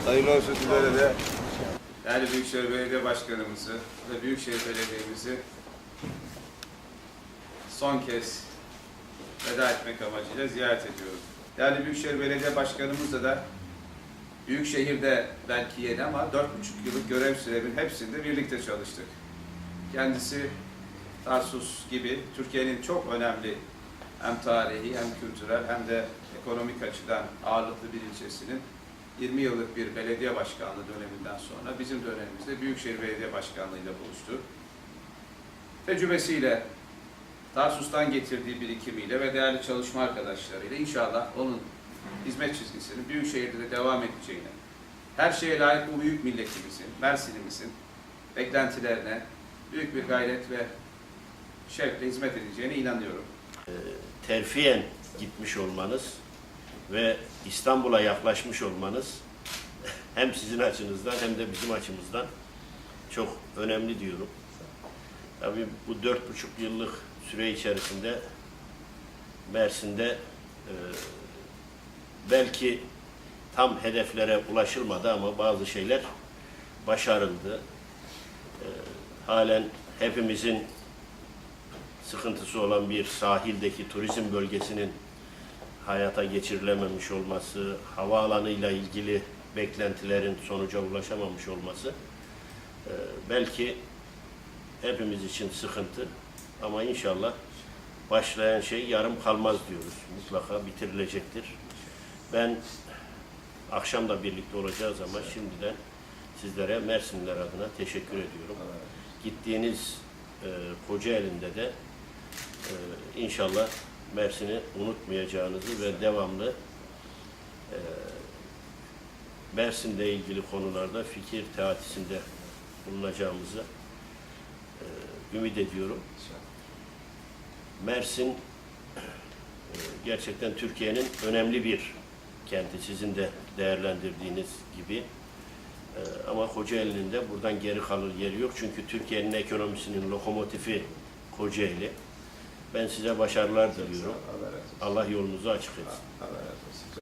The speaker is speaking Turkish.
Hayırlı olsun sizlere de. Değerli Büyükşehir Belediye Başkanımızı ve Büyükşehir Belediye'mizi son kez veda etmek amacıyla ziyaret ediyorum. Değerli Büyükşehir Belediye Başkanımızla da Büyükşehir'de belki yeni ama 4,5 yıllık görev süremin hepsinde birlikte çalıştık. Kendisi Tarsus gibi Türkiye'nin çok önemli hem tarihi hem kültürel hem de ekonomik açıdan ağırlıklı bir ilçesinin 20 yıllık bir belediye başkanlığı döneminden sonra bizim dönemimizde Büyükşehir Belediye Başkanlığı ile buluştu. Tecrübesiyle, Tarsus'tan getirdiği birikimiyle ve değerli çalışma arkadaşlarıyla inşallah onun hizmet çizgisinin Büyükşehir'de de devam edeceğine, her şeye layık bu büyük milletimizin, Mersin'imizin beklentilerine büyük bir gayret ve şevkle hizmet edeceğine inanıyorum. terfiyen gitmiş olmanız ve İstanbul'a yaklaşmış olmanız hem sizin açınızdan hem de bizim açımızdan çok önemli diyorum. Tabii bu dört buçuk yıllık süre içerisinde Mersin'de e, belki tam hedeflere ulaşılmadı ama bazı şeyler başarıldı. E, halen hepimizin sıkıntısı olan bir sahildeki turizm bölgesinin hayata geçirilememiş olması, havaalanıyla ilgili beklentilerin sonuca ulaşamamış olması e, belki hepimiz için sıkıntı ama inşallah başlayan şey yarım kalmaz diyoruz. Mutlaka bitirilecektir. Ben akşam da birlikte olacağız ama şimdiden sizlere Mersinliler adına teşekkür ediyorum. Gittiğiniz e, Kocaeli'nde de e, inşallah Mersin'i unutmayacağınızı ve devamlı e, Mersin'le ilgili konularda fikir teatisinde bulunacağımızı e, ümit ediyorum. Mersin e, gerçekten Türkiye'nin önemli bir kenti sizin de değerlendirdiğiniz gibi. E, ama Kocaeli'nin de buradan geri kalır yeri yok. Çünkü Türkiye'nin ekonomisinin lokomotifi Kocaeli. Ben size başarılar diliyorum. Allah yolunuzu açık etsin.